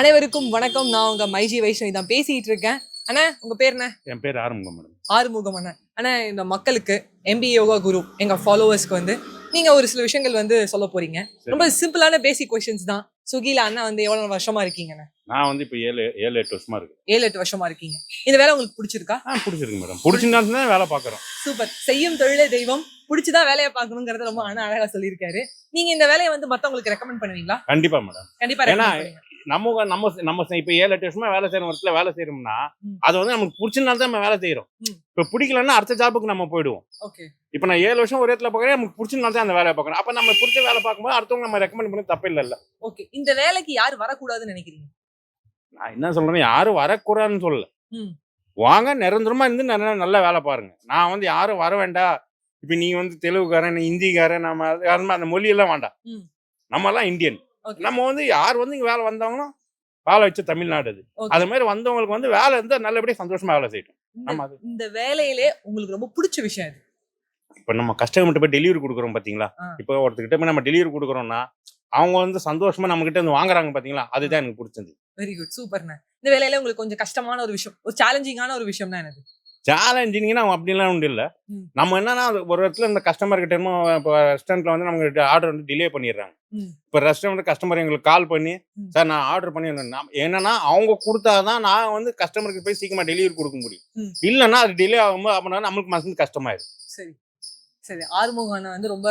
அனைவருக்கும் வணக்கம். நான் உங்க மைஜி வைஷ்ணவி தான் பேசிட்டு இருக்கேன். அண்ணா உங்க பேர் என்ன? என் பேர் ஆரம்பம் மேடம். ஆறுமுகம் அண்ணா. அண்ணா இந்த மக்களுக்கு எம்பி யோகா குரு எங்க ஃபாலோவர்ஸ்க்கு வந்து நீங்க ஒரு சில விஷயங்கள் வந்து சொல்ல போறீங்க. ரொம்ப சிம்பிளான பேசிக் கொஸ்டின்ஸ் தான். சுகில அண்ணா வந்து எவ்வளவு வருஷமா இருக்கீங்கண்ணா நான் வந்து இப்போ ஏழு ஏழு எட்டு வருஷமா இருக்கு. ஏழு எட்டு வருஷமா இருக்கீங்க. இந்த வேலை உங்களுக்கு பிடிச்சிருக்கா? ஆ பிடிச்சிருக்கு மேடம். பிடிச்சிருந்தா தான் வேலை பார்க்குறோம். சூப்பர் செய்யும் தொழிலே தெய்வம். பிடிச்சுதான் வேலையை பார்க்கணுங்கிறத ரொம்ப அண்ணா அழகா சொல்லியிருக்காரு. நீங்க இந்த வேலையை வந்து மத்தவங்களுக்கு ரெக்கமெண்ட் பண்ணுவீங்களா? கண்டிப்பா மேடம். கண்டிப்பா ஏன்னா. நம்ம நம்ம நம்ம இப்போ ஏழு எட்டு வருஷமா வேலை செய்யற இடத்துல வேலை செய்யறோம்னா. அது வந்து நமக்கு பிடிச்சனால தான் நம்ம வேலை செய்யறோம். இப்போ பிடிக்கலன்னா அடுத்த ஜாபுக்கு நம்ம போயிடுவோம். இப்போ நான் ஏழு வருஷம் ஒரு இடத்துல பார்க்குறேன் நமக்கு பிடிச்சனால தான் அந்த வேலையை பார்க்கணும் அப்போ நம்ம பிடிச்ச வேலை பார்க்கும்போது அடுத்தவங்க நம்ம ரெக்கமெண்ட் பண்ணி தப்பு இல்லைல்ல ஓகே. இந்த வேலைக்கு யார் வரக்கூடாதுன்னு நினைக்கிறீங்க? நான் என்ன சொல்றேன் யாரும் வரக்கூடாதுன்னு சொல்லல. வாங்க நிரந்தரமா இருந்து நல்ல நல்ல வேலை பாருங்க. நான் வந்து யாரும் வர வேண்டாம் இப்போ நீங்க வந்து தெலுங்குக்காரன் நீ ஹிந்திக்காரன் நம்ம அந்த மொழியெல்லாம் வேண்டாம். நம்ம எல்லாம் இந்தியன். நம்ம வந்து யார் வந்து இங்க வேலை வந்தாங்களோ வேலை வச்ச தமிழ்நாடு அது. அது மாதிரி வந்தவங்களுக்கு வந்து வேலை இருந்தால் நல்லபடியாக சந்தோஷமா வேலை செய்யட்டும். ஆமா அது. இந்த வேலையிலே உங்களுக்கு ரொம்ப பிடிச்ச விஷயம் இது இப்போ நம்ம கஸ்டமர்கிட்ட போய் டெலிவரி கொடுக்குறோம் பார்த்தீங்களா. இப்போ ஒருத்தர்கிட்ட போய் நம்ம டெலிவரி கொடுக்குறோம்னா அவங்க வந்து சந்தோஷமா நம்ம கிட்ட வந்து வாங்குறாங்க பார்த்தீங்களா அதுதான் எனக்கு பிடிச்சது. வெரி குட் சூப்பர்ண்ணே இந்த வேலையில உங்களுக்கு கொஞ்சம் கஷ்டமான ஒரு விஷயம் ஒரு சேலஞ்சிங்கான ஒரு விஷயம் தான் எனக்கு சேலஞ்சிங்கன்னா அப்படிலாம் ஒன்றும் இல்லை. நம்ம என்னன்னா ஒரு இடத்துல இந்த கஸ்டமர் கிட்ட இப்போ ரெஸ்டாரண்ட்ல வந்து நம்ம ஆர்டர் வந்து டிலே பண்ணிடுறாங்க. இப்போ ரெஸ்டாரண்ட் கஸ்டமர் எங்களுக்கு கால் பண்ணி. சார் நான் ஆர்டர் பண்ணி என்னன்னா அவங்க கொடுத்தாதான் நான் வந்து கஸ்டமருக்கு போய் சீக்கிரமா டெலிவரி கொடுக்க முடியும். இல்லைன்னா அது டிலே ஆகும்போது அப்படின்னா நம்மளுக்கு மனசு கஷ்டமாயிடும் சரி. சரி ஆறுமுகம் அண்ணா வந்து ரொம்ப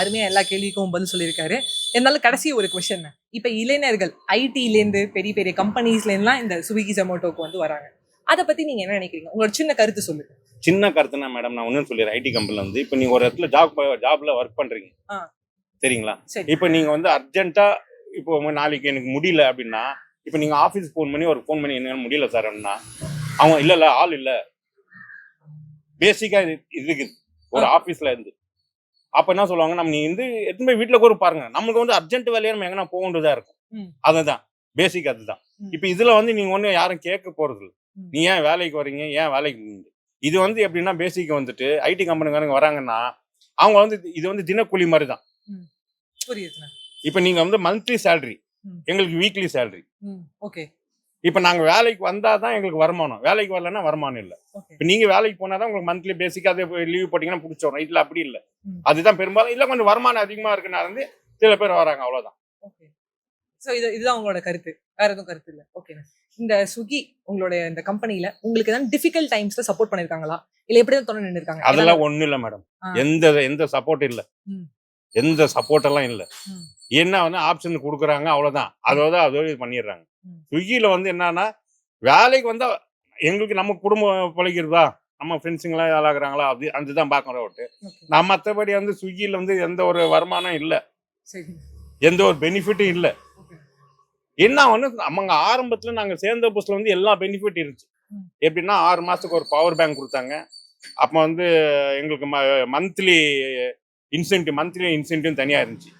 அருமையா எல்லா கேள்விக்கும் பதில் சொல்லியிருக்காரு. இருந்தாலும் கடைசி ஒரு கொஸ்டின் இப்ப இளைஞர்கள் ஐடிலேருந்து பெரிய பெரிய கம்பெனிஸ்ல இருந்துலாம் இந்த ஸ்விக்கி ஜொமேட்டோக்கு வந்து வராங்க. அதை பத்தி நீங்க என்ன நினைக்கிறீங்க? உங்களோட சின்ன கருத்து சொல்லுங்க சின்ன கருத்துனா மேடம் நான் ஒன்றும் சொல்லிடுறேன் ஐடி கம்பெனில வந்து இப்போ நீங்க ஒரு இடத்துல ஜாப் ஜாப்ல ஒர்க் பண்றீங்க. சரிங்களா? சரி. இப்போ நீங்க வந்து அர்ஜென்ட்டா இப்போ நாளைக்கு எனக்கு முடியல அப்படின்னா இப்போ நீங்க ஆஃபீஸ் ஃபோன் பண்ணி ஒரு ஃபோன் பண்ணி என்ன முடியல சார் அப்படின்னா அவங்க இல்ல இல்ல ஆள் இல்ல. பேசிக்கா இருக்குது. ஒரு ஆஃபீஸ்ல இருந்து. அப்ப என்ன சொல்லுவாங்க நம்ம நீ வந்து எடுத்துன்னு போய் வீட்டுல கூட பாருங்க. நமக்கு வந்து அர்ஜென்ட் வேலையா நம்ம எங்கன்னா போக வேண்டியதா இருக்கும். அதுதான். பேசிக் அதுதான். இப்போ இதுல வந்து நீங்க ஒண்ணு யாரும் கேட்க போறது இல்ல. நீ ஏன் வேலைக்கு வரீங்க ஏன் வேலைக்கு? இது வந்து எப்படின்னா பேசிக் வந்துட்டு ஐடி கம்பெனிக்காரங்க வராங்கன்னா அவங்க வந்து இது வந்து தினக்கூலி மாதிரி தான். புரியுதுண்ணா இப்போ நீங்க வந்து மந்த்லி சேலரி. எங்களுக்கு வீக்லி சேலரி ஓகே. இப்போ நாங்க வேலைக்கு வந்தாதான் தான் எங்களுக்கு வருமானம். வேலைக்கு வரலன்னா வருமானம் இல்லை. இப்போ நீங்க வேலைக்கு போனாதான் உங்களுக்கு மந்த்லி பேசிக்கா அதை லீவ் போட்டீங்கன்னா பிடிச்சி வரும் இதுல அப்படி இல்லை. அதுதான் பெரும்பாலும் இல்ல கொஞ்சம் வருமானம் அதிகமா இருக்குன்னா இருந்து சில பேர் வராங்க அவ்வளவுதான். ஓகே ஸோ இது இதுதான் உங்களோட கருத்து. வேற எதுவும் கருத்து இல்லை. ஓகேண்ணா இந்த ஸ்விக்கி உங்களுடைய இந்த கம்பெனில உங்களுக்கு தான் டிஃபிகல்ட் டைம்ஸ்ல சப்போர்ட் பண்ணிருக்காங்களா? இல்ல எப்படி தான் தொடர்ந்து நின்றுருக்காங்க அதெல்லாம் ஒண்ணும் இல்ல மேடம். எந்த எந்த சப்போர்ட் இல்ல. எந்த சப்போர்ட் எல்லாம் இல்ல. என்ன வந்து ஆப்ஷன் கொடுக்குறாங்க அவ்வளவுதான். அதோட அதோட இது பண்ணிடுறாங்க. ஸ்விக்கியில வந்து என்னன்னா வேலைக்கு வந்தா எங்களுக்கு நம்ம குடும்பம் பிழைக்கிறதா நம்ம ஃப்ரெண்ட்ஸுங்களா ஆளாகிறாங்களா அப்படி அதுதான் பார்க்கறோம் விட்டு நான் மற்றபடி வந்து ஸ்விக்கியில வந்து எந்த ஒரு வருமானம் இல்ல. எந்த ஒரு பெனிஃபிட்டும் இல்ல. என்ன வந்து அவங்க ஆரம்பத்துல நாங்க சேர்ந்த புதுசுல வந்து எல்லா பெனிஃபிட் இருந்துச்சு. ம். எப்படின்னா ஆறு மாசத்துக்கு ஒரு பவர் பேங்க் கொடுத்தாங்க. அப்போ வந்து எங்களுக்கு மந்த்லி இன்சென்டிவ் மந்த்லி இன்சென்டிவ் தனியா இருந்துச்சு.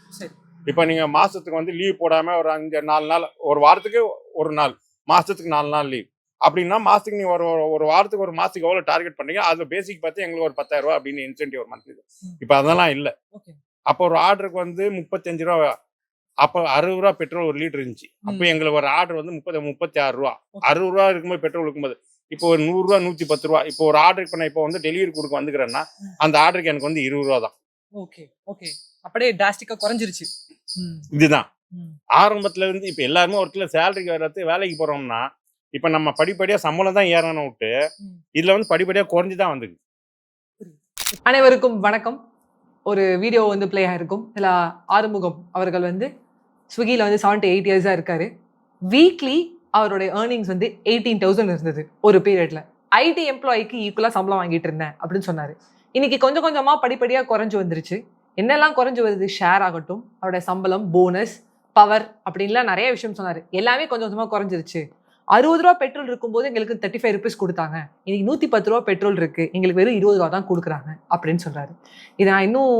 இப்போ நீங்க மாசத்துக்கு வந்து லீவ் போடாம ஒரு அஞ்சு நாலு நாள் ஒரு வாரத்துக்கு ஒரு நாள் மாசத்துக்கு நாலு நாள் லீவ் அப்படின்னா மாசத்துக்கு நீங்க ஒரு ஒரு- வாரத்துக்கு ஒரு மாசத்துக்கு எவ்வளவு டார்கெட் பண்றீங்க? அது பேசிக் பார்த்து எங்களுக்கு ஒரு பத்தாயிரம் ரூபாய் அப்படின்னு இன்சென்டிவ் ஒரு மந்த்லி ம். இப்போ அதெல்லாம் இல்ல. அப்போ ஒரு ஆர்டருக்கு வந்து முப்பத்தஞ்சு ரூபா அப்போ அறுபது ரூபா பெட்ரோல் ஒரு லிட்டர் இருந்துச்சு. அப்போ. எங்களுக்கு ஒரு ஆர்டர் வந்து முப்பது முப்பத்தி ஆறு ரூபா. அறுபது ரூபா இருக்கும்போது பெட்ரோல் இருக்கும்போது இப்போ ஒரு நூறுரூவா நூற்றி பத்து ரூபா இப்போ ஒரு ஆர்டர் நான் இப்போ வந்து டெலிவரி கொடுக்க வந்துக்கிறேன்னா. அந்த ஆர்டருக்கு எனக்கு வந்து இருபது ரூபா தான். Okay okay. அப்படியே டிராஸ்டிக்கா குறைஞ்சிருச்சு. இதுதான். ஆரம்பத்துல இருந்து இப்போ எல்லாருமே ஒரு இடத்துல சேலரிக்கு வர்றது வேலைக்கு போறோம்னா இப்போ நம்ம படிப்படியா சம்பளம் தான் ஏறணும் விட்டு. இதுல வந்து படிப்படியா குறைஞ்சு தான் வந்துருக்கு. அனைவருக்கும் வணக்கம். ஒரு வீடியோ வந்து ப்ளே ஆயிருக்கும். இதில் ஆறுமுகம் அவர்கள் வந்து ஸ்விக்கியில் வந்து செவன் டு எயிட் இயர்ஸாக இருக்காரு. வீக்லி அவருடைய ஏர்னிங்ஸ் வந்து எயிட்டீன் தௌசண்ட் இருந்தது ஒரு பீரியடில் ஐடி எம்ப்ளாய்க்கு ஈக்குவலாக சம்பளம் வாங்கிட்டு இருந்தேன் அப்படின்னு சொன்னார். இன்னைக்கு கொஞ்சம் கொஞ்சமாக படிப்படியாக குறைஞ்சு வந்துருச்சு. என்னெல்லாம் குறைஞ்சு வருது? ஷேர் ஆகட்டும் அவருடைய சம்பளம் போனஸ் பவர் அப்படின்லாம் நிறைய விஷயம் சொன்னார். எல்லாமே கொஞ்சம் கொஞ்சமாக குறைஞ்சிருச்சு. அறுபது ரூபா பெட்ரோல் இருக்கும்போது எங்களுக்கு தேர்ட்டி ஃபைவ் ருபீஸ் கொடுத்தாங்க. இன்னைக்கு நூற்றி பத்து ரூபா பெட்ரோல் இருக்கு. எங்களுக்கு வெறும் இருபது ரூபா தான் கொடுக்குறாங்க அப்படின்னு சொல்கிறாரு இதை நான் இன்னும்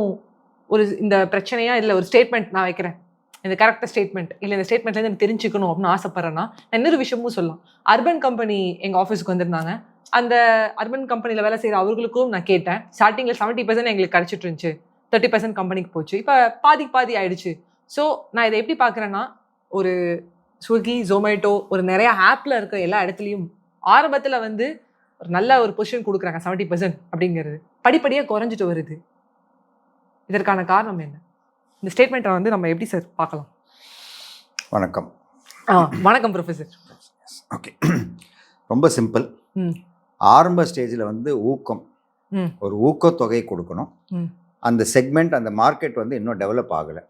ஒரு இந்த பிரச்சனையாக இல்லை ஒரு ஸ்டேட்மெண்ட் நான் வைக்கிறேன். இந்த கரெக்டாக ஸ்டேட்மெண்ட் இல்லை இந்த ஸ்டேட்மெண்ட்லேருந்து எனக்கு தெரிஞ்சுக்கணும் அப்படின்னு ஆசைப்பட்றேன்னா நான் இன்னொரு விஷயமும் சொல்லலாம். அர்பன் கம்பெனி எங்கள் ஆஃபீஸுக்கு வந்திருந்தாங்க. அந்த அர்பன் கம்பெனியில் வேலை செய்கிற அவர்களுக்கும் நான் கேட்டேன். ஸ்டார்டிங்கில் செவன்ட்டி பர்சன்ட் எங்களுக்கு கிடச்சிட்டு இருந்துச்சு. தேர்ட்டி பர்சன்ட் கம்பெனிக்கு போச்சு. இப்போ பாதி பாதி ஆயிடுச்சு. ஸோ நான் இதை எப்படி பார்க்குறேன்னா ஒரு ஸ்விக்கி ஜொமேட்டோ ஒரு நிறைய ஆப்பில் இருக்கிற எல்லா இடத்துலையும் ஆரம்பத்தில் வந்து ஒரு நல்ல ஒரு பொசிஷன் கொடுக்குறாங்க செவன்ட்டி பர்சன்ட் அப்படிங்கிறது. படிப்படியாக குறைஞ்சிட்டு வருது. இதற்கான காரணம் என்ன? இந்த ஸ்டேட்மெண்ட்டை வந்து நம்ம எப்படி சார் பார்க்கலாம்? வணக்கம். ஆ வணக்கம் ப்ரொஃபஸர் ஓகே ரொம்ப சிம்பிள் ஆரம்ப ஸ்டேஜில் வந்து ஊக்கம் ஒரு ஊக்கத்தொகை கொடுக்கணும். அந்த செக்மெண்ட் அந்த மார்க்கெட் வந்து இன்னும் டெவலப் ஆகலை.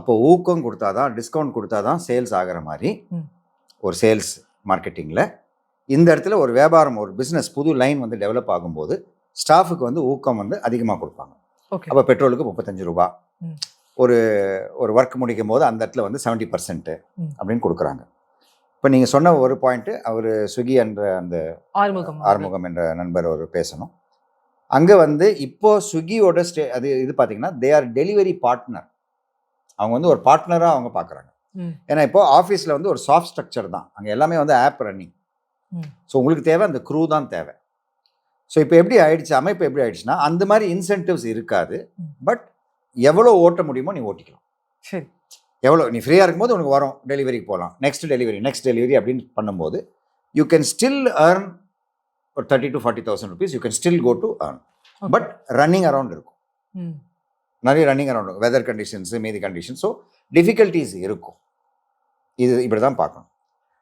அப்போ ஊக்கம் கொடுத்தாதான் டிஸ்கவுண்ட் கொடுத்தாதான் சேல்ஸ் ஆகிற மாதிரி. ஒரு சேல்ஸ் மார்க்கெட்டிங்கில் இந்த இடத்துல ஒரு வியாபாரம் ஒரு பிஸ்னஸ் புது லைன் வந்து டெவலப் ஆகும்போது ஸ்டாஃபுக்கு வந்து ஊக்கம் வந்து அதிகமாக கொடுப்பாங்க. ஓகே அப்போ பெட்ரோலுக்கு முப்பத்தஞ்சு ரூபா. ஒரு ஒரு ஒர்க் முடிக்கும் போது அந்த இடத்துல வந்து செவன்ட்டி பர்சன்ட்டு. அப்படின்னு கொடுக்குறாங்க. இப்போ நீங்கள் சொன்ன ஒரு பாயிண்ட்டு அவர் ஸ்விக்கி என்ற அந்த ஆறுமுகம் ஆறுமுகம் என்ற நண்பர் ஒரு பேசணும். அங்கே வந்து இப்போ ஸ்விக்கியோட ஸ்டே அது இது பார்த்தீங்கன்னா தே ஆர் டெலிவரி பார்ட்னர் அவங்க வந்து ஒரு பார்ட்னராக அவங்க பார்க்குறாங்க ஏன்னா இப்போ ஆஃபீஸில் வந்து ஒரு சாஃப்ட் ஸ்ட்ரக்சர் தான். அங்கே எல்லாமே வந்து ஆப் ரன்னிங். ஸோ உங்களுக்கு தேவை அந்த க்ரூ தான் தேவை. ஸோ இப்போ எப்படி ஆயிடுச்சு? அமைப்பு எப்படி ஆயிடுச்சுன்னா அந்த மாதிரி இன்சென்டிவ்ஸ் இருக்காது. பட் எவ்வளோ ஓட்ட முடியுமோ நீ ஓட்டிக்கலாம். சரி. எவ்வளோ நீ ஃப்ரீயாக இருக்கும்போது உனக்கு வரும் டெலிவரிக்கு போகலாம். நெக்ஸ்ட் டெலிவரி நெக்ஸ்ட் டெலிவரி அப்படின்னு பண்ணும்போது யூ கேன் ஸ்டில் earn ஒரு thirty to forty thousand rupees you can still go to Okay. But running around இருக்கும். ம் நிறைய ரன்னிங் அரவுண்ட் இருக்கும். வெதர் கண்டிஷன்ஸு மீதி கண்டிஷன் ஸோ டிஃபிகல்ட்டிஸ் இருக்கும். இது இப்படி தான் பார்க்கணும்.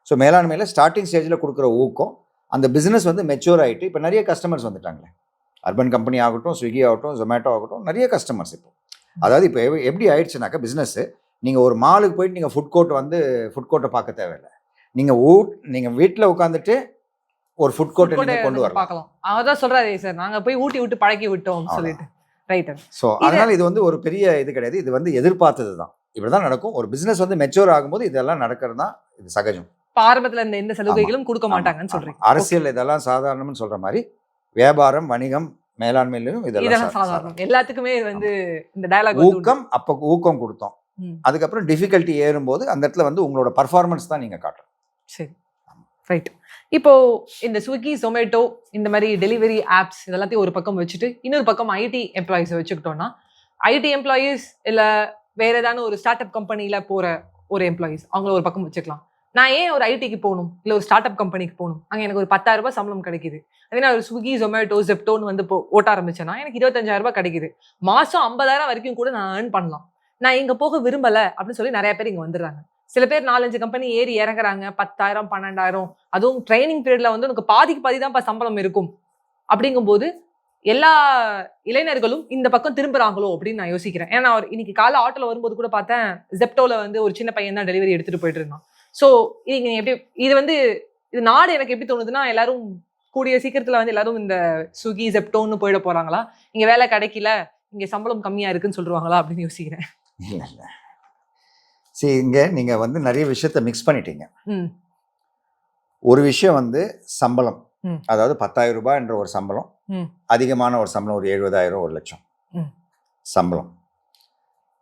ஸோ மேலாண்மையில் ஸ்டார்டிங் ஸ்டேஜில் கொடுக்குற ஊக்கம் அந்த பிஸ்னஸ் வந்து மெச்சூர் ஆகிட்டு இப்போ நிறைய கஸ்டமர்ஸ் வந்துட்டாங்களே. அர்பன் கம்பெனி ஆகட்டும் ஸ்விக்கி ஆகட்டும் ஜொமேட்டோ ஆகட்டும் நிறைய கஸ்டமர்ஸ் இப்போ. அதாவது இப்போ எப்படி ஆயிடுச்சுனாக்கா பிஸ்னஸ்ஸு நீங்கள் ஒரு மாலுக்கு போயிட்டு நீங்கள் ஃபுட் கோர்ட் வந்து ஃபுட் கோர்ட்டை பார்க்க தேவையில்லை. நீங்கள் ஊ நீங்கள் வீட்டில் உட்காந்துட்டு ஒரு ஃபுட் கோர்ட்டை கூட நீங்கள் கொண்டு வரலாம். பார்க்கலாம். அவர் தான் சொல்றாரு சார் நாங்க போய் ஊட்டி விட்டு பழக்கி விட்டோம். சொல்லிட்டு. ரைட் ஸோ அதனால இது வந்து ஒரு பெரிய இது கிடையாது. இது வந்து எதிர்பார்த்தது தான் இப்படி தான் நடக்கும். ஒரு பிஸ்னஸ் வந்து மெச்சூர் ஆகும்போது இதெல்லாம் நடக்கிறது தான் இது சகஜம். ஆரம்பத்துல இந்த எந்த சலுகைகளும் கொடுக்க மாட்டாங்கன்னு. சொல்றீங்க. அரசியல் இதெல்லாம் சாதாரணம்னு சொல்ற மாதிரி வியாபாரம் வணிகம் மேலாண்மையிலும் இதெல்லாம் சாதாரணம். எல்லாத்துக்குமே இது வந்து இந்த டயலாக். ஊக்கம் அப்போ ஊக்கம் கொடுத்தோம். அதுக்கப்புறம் டிஃபிகல்ட்டி ஏறும்போது அந்த இடத்துல வந்து உங்களோட பர்ஃபார்மன்ஸ் தான் நீங்க காட்டணும் சரி. ரைட் இப்போ இந்த ஸ்விக்கி ஜொமேட்டோ இந்த மாதிரி டெலிவரி ஆப்ஸ் இதெல்லாத்தையும் ஒரு பக்கம் வச்சுட்டு இன்னொரு பக்கம் ஐடி எம்ப்ளாயிஸை வச்சுக்கிட்டோம்னா ஐடி எம்ப்ளாயீஸ் இல்ல வேற ஏதாவது ஒரு ஸ்டார்ட் அப் கம்பெனில போற ஒரு எம்ப்ளாயீஸ் அவங்கள ஒரு பக்கம் வச்சுக்கலாம். நான் ஏன் ஒரு ஐடிக்கு போகணும்? இல்லை ஒரு ஸ்டார்ட் அப் கம்பெனிக்கு போகணும்? அங்கே எனக்கு ஒரு பத்தாயிரம் ரூபாய் சம்பளம் கிடைக்குது. அதே நான் ஒரு ஸ்விக்கி ஜொமேட்டோ ஜெப்டோன்னு வந்து போ ஓட்ட ஆரம்பிச்சேன்னா எனக்கு இருபத்தஞ்சாயிரம் ரூபாய் கிடைக்குது. மாதம் ஐம்பதாயிரம் வரைக்கும் கூட நான் ஏர்ன் பண்ணலாம். நான் இங்கே போக விரும்பலை அப்படின்னு சொல்லி நிறைய பேர் இங்கே வந்துடுறாங்க. சில பேர் நாலஞ்சு கம்பெனி ஏறி இறங்குறாங்க. பத்தாயிரம் பன்னெண்டாயிரம். அதுவும் ட்ரைனிங் பீரியட்ல வந்து உனக்கு பாதிக்கு பாதி தான் சம்பளம் இருக்கும். அப்படிங்கும்போது எல்லா இளைஞர்களும் இந்த பக்கம் திரும்புறாங்களோ அப்படின்னு நான் யோசிக்கிறேன். ஏன்னா ஒரு- இன்னைக்கு காலை ஆட்டோல வரும்போது கூட பார்த்தேன் ஜெப்டோல வந்து ஒரு சின்ன பையன் தான் டெலிவரி எடுத்துட்டு போயிட்டு இருந்தான். ஸோ இது எப்படி இது வந்து இது நாடு எனக்கு எப்படி தோணுதுன்னா எல்லாரும் கூடிய சீக்கிரத்துல வந்து எல்லாரும் இந்த ஸ்விக்கி ஜெப்டோன்னு போயிட போறாங்களா? இங்க வேலை கிடைக்கல இங்க சம்பளம் கம்மியா இருக்குன்னு சொல்லுவாங்களா அப்படின்னு யோசிக்கிறேன். இல்லை இல்லை. சரி இங்க நீங்க வந்து நிறைய விஷயத்த மிக்ஸ் பண்ணிட்டீங்க. ஒரு விஷயம் வந்து சம்பளம். அதாவது பத்தாயிரம் ரூபாய் என்ற ஒரு சம்பளம். அதிகமான ஒரு சம்பளம் ஒரு எழுபதாயிரம் ஒரு லட்சம். சம்பளம்.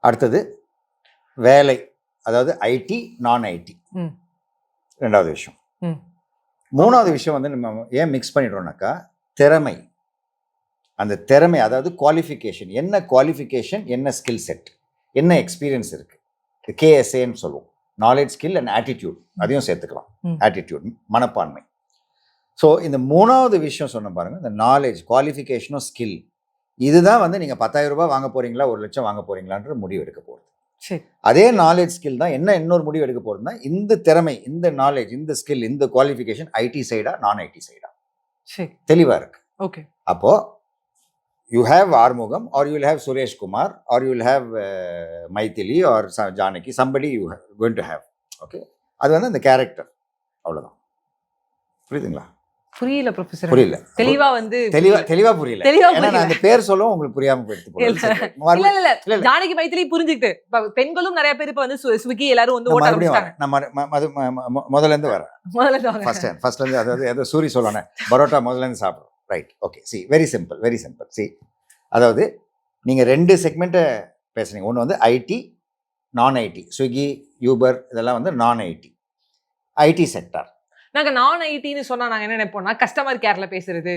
அடுத்தது வேலை. அதாவது ஐடி நான் ஐடி. ரெண்டாவது விஷயம். மூணாவது விஷயம் வந்து நம்ம ஏன் மிக்ஸ் பண்ணிடுறோம்னாக்கா திறமை. அந்த திறமை அதாவது குவாலிஃபிகேஷன் என்ன குவாலிஃபிகேஷன் என்ன ஸ்கில் செட் என்ன எக்ஸ்பீரியன்ஸ் இருக்கு? கேஎஸ்ஏன்னு சொல்லுவோம். நாலேஜ் ஸ்கில் அண்ட் ஆட்டிடியூட் அதையும் சேர்த்துக்கலாம். ஆட்டிடியூட் மனப்பான்மை. ஸோ இந்த மூணாவது விஷயம் சொன்ன பாருங்க இந்த நாலேஜ் குவாலிஃபிகேஷனும் ஸ்கில் இதுதான் வந்து நீங்கள் பத்தாயிரம் ரூபாய் வாங்க போறீங்களா ஒரு லட்சம் வாங்க போறீங்களான்ற முடிவு எடுக்க போகிறது அதே நாலேஜ் ஸ்கில் தான் என்ன இன்னொரு முடிவு எடுக்க போகிறதுனா இந்த திறமை இந்த நாலேஜ் இந்த ஸ்கில் இந்த குவாலிஃபிகேஷன் ஐடி சைடா நான் ஐடி சைடா சரி. தெளிவாக இருக்கு. ஓகே. அப்போ you have Arumugam or you will have Suresh Kumar or you will have Maithili or Janaki somebody you going to have okay அது வந்து அந்த கேரக்டர் அவ்வளோதான் புரியுதுங்களா? புரியல ப்ரொஃபசர் புரியல. தெளிவா வந்து தெளிவா தெளிவா புரியல. தெளிவா புரியல. அந்த பேர் சொல்லவும் உங்களுக்கு புரியாம போயிடுது போல. இல்ல. இல்ல. ஜானகி மைத்திலி புரிஞ்சுக்கிட்டு. பெண்களும் நிறைய பேர் இப்ப வந்து ஸ்வி- ஸ்விக்கி எல்லாரும் வந்து ஓட்ட மறுபடியும் ஆரம்பிச்சிட்டாங்க. வரேன். நான் மறு- ம- மது- ம- ம- ம- முதல்ல இருந்து வரேன். முதல்ல இருந்து வாங்க. ஃபர்ஸ்ட் ஃபர்ஸ்ட்ல இருந்து அதாவது ஏதோ சூரி சொல்லணும். பரோட்டா முதல்ல இருந்து சாப்பிடுறோம். Right okay see very simple very simple see அதாவது நீங்க ரெண்டு செக்மெண்ட்டை பேசுனீங்க. ஒன்று வந்து ஐடி நான் ஐடி ஸ்விக்கி யூபர் இதெல்லாம் வந்து நான் ஐடி ஐடி செக்டார் நாங்க நான் ஐடின்னு சொன்னா நாங்க என்ன நினைப்போம்னா கஸ்டமர் கேர்ல பேசுறது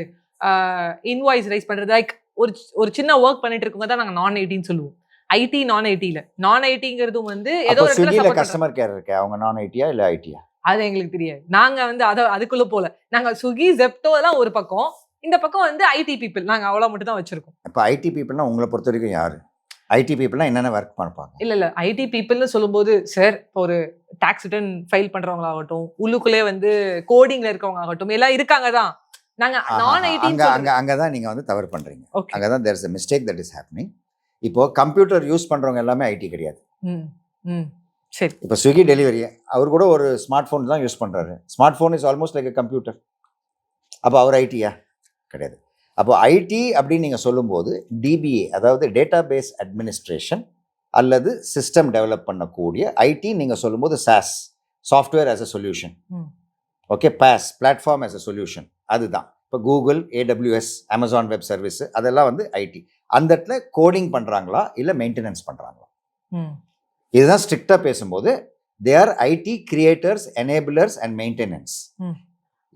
இன்வாய்ஸ் ரைஸ் பண்றது லைக் ஒரு ஒரு சின்ன ஒர்க் பண்ணிட்டு இருக்கவங்க தான் நாங்க நான் ஐடின்னு சொல்லுவோம். ஐடி நான் ஐடில நான் ஐடிங்கிறதும் வந்து ஏதோ ஒரு. கஸ்டமர் கேர் இருக்கு அவங்க நான் ஐடியா இல்லை ஐடியா அது எங்களுக்கு தெரியாது. நாங்க வந்து அத அதுக்குள்ள போல. நாங்க ஸ்விக்கி ஜெப்டோ எல்லாம் ஒரு பக்கம். இந்த பக்கம் வந்து ஐடி பீப்புள் நாங்க அவ்வளவு மட்டும் தான் வச்சிருக்கோம். இப்போ ஐடி பீப்புள்னா உங்களை பொறுத்த வரைக்கும் யாரு? ஐடி பீப்புள்னா என்னென்ன ஒர்க் பார்ப்பாங்க இல்ல இல்ல. ஐடி பீப்புள்னு சொல்லும்போது சார் இப்போ ஒரு டாக்ஸ் ரிட்டர்ன் ஃபைல் பண்றவங்களாகட்டும் உள்ளுக்குள்ளே வந்து கோடிங்ல இருக்கவங்க ஆகட்டும் எல்லாம் இருக்காங்க தான். நாங்க நான் ஐடி அங்க அங்க அங்கே தான் நீங்கள் வந்து தவறு பண்ணுறீங்க அங்கே தான் there is a mistake that is happening இப்போ கம்ப்யூட்டர் யூஸ் பண்ணுறவங்க எல்லாமே ஐடி கிடையாது. ம் ம். சரி. இப்போ ஸ்விக்கி டெலிவரி அவர் கூட ஒரு ஸ்மார்ட் ஃபோன் தான் யூஸ் பண்ணுறாரு smart phone is almost like computer அப்போ அவர் ஐடியா கிடையாது. அப்போ ஐடி அப்படின்னு நீங்கள் சொல்லும்போது டிபிஏ அதாவது டேட்டா பேஸ் அட்மினிஸ்ட்ரேஷன் அல்லது சிஸ்டம் டெவலப் பண்ணக்கூடிய ஐடி நீங்கள் சொல்லும்போது SaaS software as a solution. Okay PaaS platform as a solution அதுதான். இப்போ Google AWS Amazon web service அதெல்லாம் வந்து ஐடி அந்த இடத்துல கோடிங் பண்ணுறாங்களா இல்லை மெயின்டெனன்ஸ் பண்ணுறாங்களா இதுதான் ஸ்ட்ரிக்டாக பேசும்போது they are IT creators enablers and maintenance.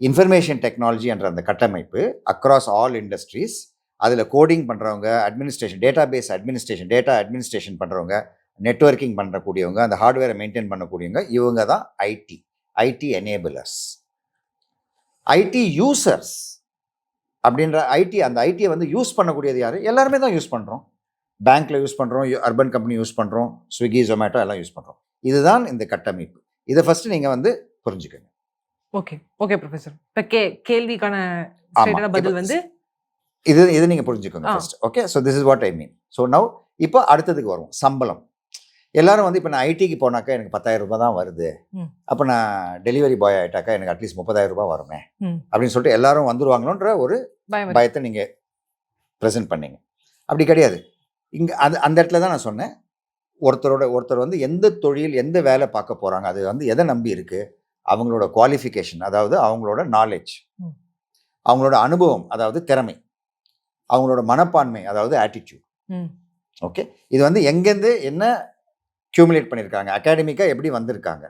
Information technology என்ற அந்த கட்டமைப்பு அக்ராஸ் ஆல் இண்டஸ்ட்ரீஸ் அதில் கோடிங் பண்ணுறவங்க administration data base administration data administration பண்ணுறவங்க நெட்வொர்க்கிங் பண்ணக்கூடியவங்க அந்த ஹார்ட்வேரை மெயின்டைன் பண்ணக்கூடியவங்க இவங்க தான் IT IT enablers IT users அப்படின்ற ஐடி அந்த ஐடியை வந்து யூஸ் பண்ணக்கூடியது யார்? எல்லாருமே தான் யூஸ் பண்ணுறோம் பேங்க்கில் யூஸ் பண்ணுறோம் அர்பன் கம்பெனி யூஸ் பண்ணுறோம் ஸ்விக்கி ஜொமேட்டோ எல்லாம் யூஸ் பண்ணுறோம் இதுதான் இந்த கட்டமைப்பு. இதை ஃபஸ்ட்டு நீங்கள் வந்து புரிஞ்சுக்கங்க. ஓகே ஓகே ப்ரொஃபசர் இப்ப கே கேள்விக்கான பதில் வந்து இது இது நீங்கள் புரிஞ்சுக்கோங்க. First okay so this is what I mean so now இப்போ அடுத்ததுக்கு வரும் சம்பளம். எல்லாரும் வந்து இப்போ நான் ஐடிக்கு போனாக்கா எனக்கு பத்தாயிரம் ரூபாய் தான் வருது. அப்போ நான் டெலிவரி பாய் ஆயிட்டாக்கா எனக்கு அட்லீஸ்ட் முப்பதாயிரம் ரூபாய் வருமே. அப்படின்னு சொல்லிட்டு எல்லாரும் வந்துருவாங்களோன்ற ஒரு. பயத்தை நீங்கள் ப்ரெசென்ட் பண்ணீங்க. அப்படி கிடையாது. இங்கே அது அந்த இடத்துல தான் நான் சொன்னேன். ஒருத்தரோட ஒருத்தர் வந்து எந்த தொழில் எந்த வேலை பார்க்க போகிறாங்க அது வந்து எதை நம்பி இருக்கு? அவங்களோட குவாலிஃபிகேஷன் அதாவது அவங்களோட நாலேஜ். அவங்களோட அனுபவம் அதாவது திறமை அவங்களோட மனப்பான்மை அதாவது ஆட்டிடியூட் ஓகே இது வந்து எங்கேருந்து என்ன கியூமுலேட் பண்ணியிருக்காங்க? அகாடமிக்காக எப்படி வந்திருக்காங்க?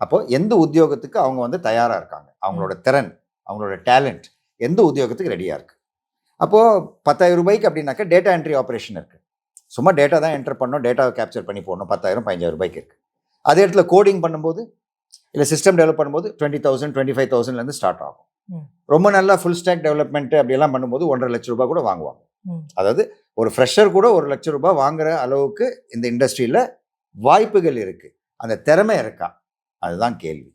அப்போ எந்த உத்தியோகத்துக்கு அவங்க வந்து தயாராக இருக்காங்க? அவங்களோட திறன் அவங்களோட டேலண்ட் எந்த உத்தியோகத்துக்கு ரெடியாக இருக்கு? அப்போது பத்தாயிரம் ரூபாய்க்கு அப்படின்னாக்கா டேட்டா என்ட்ரி ஆப்ரேஷன் இருக்குது சும்மா டேட்டா தான் என்டர் பண்ணணும் டேட்டாவை கேப்சர் பண்ணி போடணும் பத்தாயிரம் பதினஞ்சாயிரம் ரூபாய்க்கு இருக்குது அதே இடத்துல கோடிங் பண்ணும்போது இல்லை சிஸ்டம் டெவலப் பண்ணும்போது டுவெண்ட்டி தௌசண்ட் டுவெண்ட்டி ஃபைவ் தௌசண்ட்லேருந்து ஸ்டார்ட் ஆகும். ரொம்ப நல்லா ஃபுல் ஸ்டாக் டெவலப்மெண்ட் அப்படியெல்லாம் பண்ணும்போது ஒன்றரை லட்ச ரூபாய் கூட வாங்குவாங்க. அதாவது ஒரு ஃப்ரெஷர் கூட ஒரு லட்ச ரூபாய் வாங்குற அளவுக்கு இந்த இண்டஸ்ட்ரியில் வாய்ப்புகள் இருக்குது அந்த திறமை இருக்கா அதுதான் கேள்வி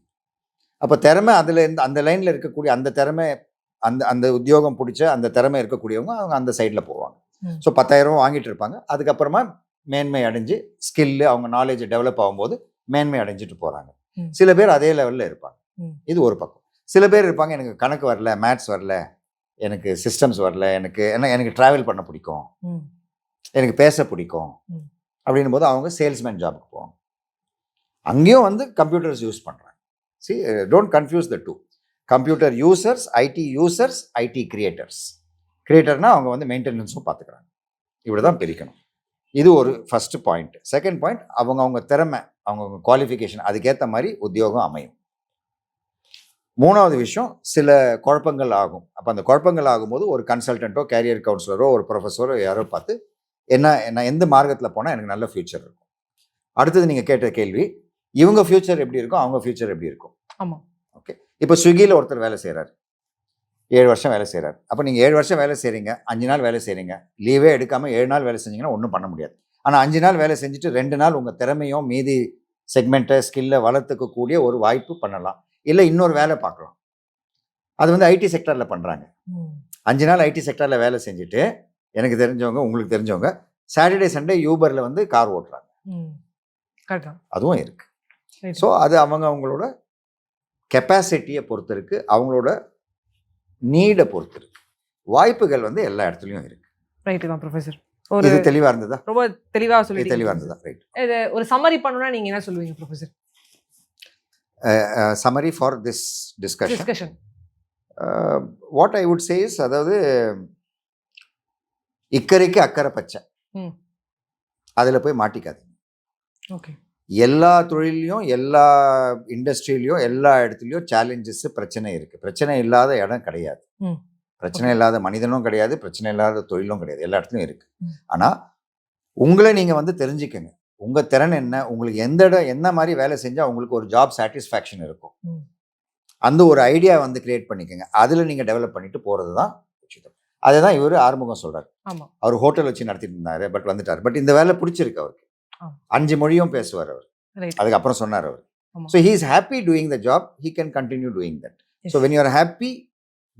அப்போ திறமை அதில் இருந்து அந்த லைனில் இருக்கக்கூடிய அந்த திறமை அந்த அந்த உத்தியோகம் பிடிச்ச அந்த திறமை இருக்கக்கூடியவங்க அவங்க அந்த சைடில் போவாங்க. ஸோ பத்தாயிரம் ரூபா வாங்கிட்டு இருப்பாங்க அதுக்கப்புறமா மேன்மை அடைஞ்சு ஸ்கில்லு அவங்க நாலேஜ் டெவலப் ஆகும்போது மேன்மை அடைஞ்சிட்டு போகிறாங்க. சில பேர் அதே லெவலில் இருப்பாங்க. இது ஒரு பக்கம். சில பேர் இருப்பாங்க எனக்கு கணக்கு வரல மேத்ஸ் வரல எனக்கு சிஸ்டம்ஸ் வரல எனக்கு என்ன எனக்கு ட்ராவல் பண்ண பிடிக்கும். எனக்கு பேச பிடிக்கும். அப்படின்னும் போது அவங்க சேல்ஸ்மேன் ஜாபுக்கு போவாங்க. அங்கேயும் வந்து கம்ப்யூட்டர்ஸ் யூஸ் பண்ணுறாங்க see don't confuse the two computer users IT users IT creators கிரியேட்டர்னா அவங்க வந்து மெயின்டெனன்ஸும் பார்த்துக்கிறாங்க இப்படி தான் பிரிக்கணும். இது ஒரு ஃபர்ஸ்ட் பாயிண்ட் செகண்ட் பாயிண்ட் அவங்க அவங்க திறமை அவங்கவுங்க குவாலிஃபிகேஷன் அதுக்கேற்ற மாதிரி உத்தியோகம் அமையும். மூணாவது விஷயம் சில குழப்பங்கள் ஆகும். அப்போ அந்த குழப்பங்கள் ஆகும்போது ஒரு கன்சல்டண்ட்டோ கேரியர் கவுன்சிலரோ ஒரு ப்ரொஃபஸரோ யாரோ பார்த்து என்ன நான் எந்த மார்க்கத்தில் போனால் எனக்கு நல்ல ஃப்யூச்சர் இருக்கும்? அடுத்தது நீங்கள் கேட்ட கேள்வி இவங்க ஃப்யூச்சர் எப்படி இருக்கும் அவங்க ஃப்யூச்சர் எப்படி இருக்கும்? ஆமா. ஓகே இப்போ ஸ்விக்கியில் ஒருத்தர் வேலை செய்கிறார் ஏழு வருஷம் வேலை செய்கிறார் அப்போ நீங்கள் ஏழு வருஷம் வேலை செய்கிறீங்க அஞ்சு நாள் வேலை செய்கிறீங்க லீவே எடுக்காமல் ஏழு நாள் வேலை செஞ்சீங்கன்னா ஒன்றும் பண்ண முடியாது. ஆனால் அஞ்சு நாள் வேலை செஞ்சுட்டு ரெண்டு நாள் உங்கள் திறமையும் மீதி செக்மெண்ட்டை ஸ்கில்லை வளர்த்துக்கக்கூடிய ஒரு வாய்ப்பு பண்ணலாம். இல்லை இன்னொரு வேலை பார்க்கலாம். அது வந்து ஐடி செக்டரில் பண்ணுறாங்க அஞ்சு நாள் ஐடி செக்டரில் வேலை செஞ்சுட்டு எனக்கு தெரிஞ்சவங்க உங்களுக்கு தெரிஞ்சவங்க சாட்டர்டே சண்டே யூபரில் வந்து கார் ஓட்டுறாங்க. அதுவும் இருக்கு. ஸோ அது அவங்க அவங்களோட கெப்பாசிட்டியை பொறுத்து இருக்கு. அவங்களோட நீடை பொறுத்து இருக்கு. வாய்ப்புகள் வந்து எல்லா இடத்துலையும் இருக்கு. ரைட்டு தான் ப்ரொஃபசர் ஒரு இது தெளிவாக இருந்ததா? ரொம்ப தெளிவா சொல்லி தெளிவாக இருந்ததா? ரைட் இது ஒரு சம்மரி பண்ணணும்னா நீங்க என்ன சொல்லுவீங்க professor summary for this discussion discussion what I would says அதாவது இக்கரைக்கு அக்கறை பச்சை. அதில் போய் மாட்டிக்காதீங்க. ஓகே. எல்லா தொழிலையும் எல்லா இண்டஸ்ட்ரியிலையும் எல்லா இடத்துலையும் சேலஞ்சஸ் பிரச்சனை இருக்கு. பிரச்சனை இல்லாத இடம் கிடையாது. பிரச்சனை இல்லாத மனிதனும் கிடையாது பிரச்சனை இல்லாத தொழிலும் கிடையாது. எல்லா இடத்துலையும் இருக்கு. ம். ஆனா உங்களை நீங்கள் வந்து தெரிஞ்சுக்கங்க. உங்கள் திறன் என்ன? உங்களுக்கு எந்த இடம் என்ன மாதிரி வேலை செஞ்சால் உங்களுக்கு ஒரு ஜாப் சாட்டிஸ்ஃபேக்ஷன் இருக்கும். அந்த ஒரு ஐடியா வந்து கிரியேட் பண்ணிக்கோங்க. அதில் நீங்கள் டெவலப் பண்ணிட்டு போகிறது தான் உச்சிதம். அதை தான் இவர் ஆறுமுகம் சொல்கிறார் அவர் ஹோட்டல் வச்சு நடத்திட்டு இருந்தாரு பட் வந்துட்டார். பட் இந்த வேலை பிடிச்சிருக்கு அவருக்கு. அஞ்சு மொழியும் பேசுவார் அவர். அதுக்கப்புறம் சொன்னார் அவர். So he is happy doing the job he can continue doing that so when you are happy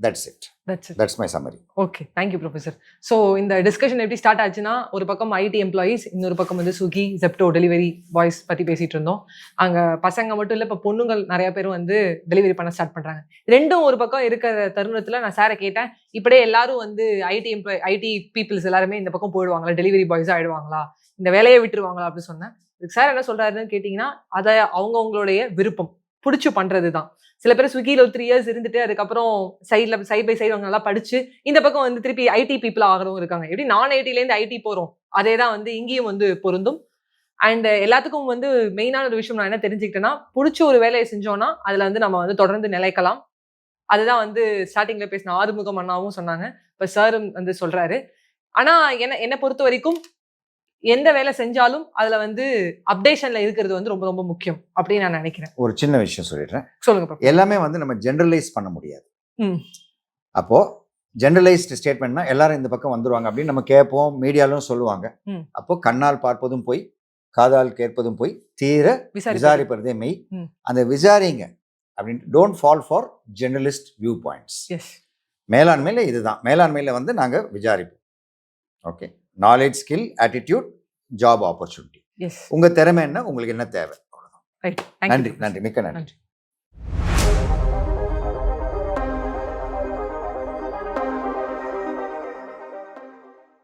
that's it that's that's my summary okay thank you professor so இந்த டிஸ்கஷன் எப்படி ஸ்டார்ட் ஆச்சுன்னா ஒரு பக்கம் ஐடி எம்ப்ளாயீஸ் இன்னொரு பக்கம் வந்து Swiggy Zepto delivery boys பற்றி பேசிட்டு இருந்தோம். அங்கே பசங்க மட்டும் இல்லை இப்போ பொண்ணுங்கள் நிறைய பேர் வந்து டெலிவரி பண்ண ஸ்டார்ட் பண்ணுறாங்க ரெண்டும் ஒரு பக்கம் இருக்கிற தருணத்தில் நான் சாரை கேட்டேன் இப்படியே எல்லாரும் வந்து ஐடி எம்ப்ளாய் ஐடி பீப்புள்ஸ் எல்லாருமே இந்த பக்கம் போயிடுவாங்களா? டெலிவரி பாய்ஸாக ஆயிடுவாங்களா? இந்த வேலையை விட்டுருவாங்களா? அப்படின்னு சொன்னேன். சார் என்ன சொல்றாருன்னு கேட்டிங்கன்னா அதை அவங்கவுங்களுடைய விருப்பம் பிடிச்சி பண்ணுறது தான் சில பேர் ஸ்விக்கியில் ஒரு த்ரீ இயர்ஸ் இருந்துட்டு அதுக்கப்புறம் சைடில் சைட் பை சைடு அவங்க நல்லா படிச்சு இந்த பக்கம் வந்து திருப்பி ஐடி பீப்புள் ஆகிறவங்க இருக்காங்க. எப்படி? நான் ஐடிலேருந்து ஐடி போகிறோம் அதே தான் வந்து இங்கேயும் வந்து பொருந்தும். அண்ட் எல்லாத்துக்கும் வந்து மெயினான ஒரு விஷயம் நான் என்ன தெரிஞ்சுக்கிட்டேன்னா பிடிச்ச ஒரு வேலையை செஞ்சோம்னா அதில் வந்து நம்ம வந்து தொடர்ந்து நிலைக்கலாம். அதுதான் வந்து ஸ்டார்டிங்ல பேசின ஆறுமுகம் அண்ணாவும் சொன்னாங்க. இப்போ சாரும் வந்து சொல்றாரு. ஆனா என்ன என்னை பொறுத்த வரைக்கும் எந்த வேலை செஞ்சாலும் அதுல வந்து அப்டேஷன்ல இருக்கிறது வந்து ரொம்ப ரொம்ப முக்கியம் அப்படின்னு நான் நினைக்கிறேன். ஒரு சின்ன விஷயம் சொல்லிடுறேன். சொல்லுங்க. எல்லாமே வந்து நம்ம ஜென்ரலைஸ் பண்ண முடியாது. ம். அப்போ ஜென்ரலைஸ்டு ஸ்டேட்மெண்ட்னா எல்லாரும் இந்த பக்கம் வந்துருவாங்க அப்படின்னு நம்ம கேட்போம் மீடியாலும் சொல்லுவாங்க. ம். அப்போ கண்ணால் பார்ப்பதும் போய் காதால் கேட்பதும் போய் தீர விசாரி விசாரிப்பதே மெய். அந்த விசாரிங்க அப்படின்ட்டு don't fall for journalist view points S மேலாண்மையில் இதுதான். மேலாண்மையில் வந்து நாங்கள் விசாரிப்போம். Okay knowledge skill attitude job opportunity S உங்கள் திறமை என்ன? உங்களுக்கு என்ன தேவை? நன்றி நன்றி. மிக்க நன்றி.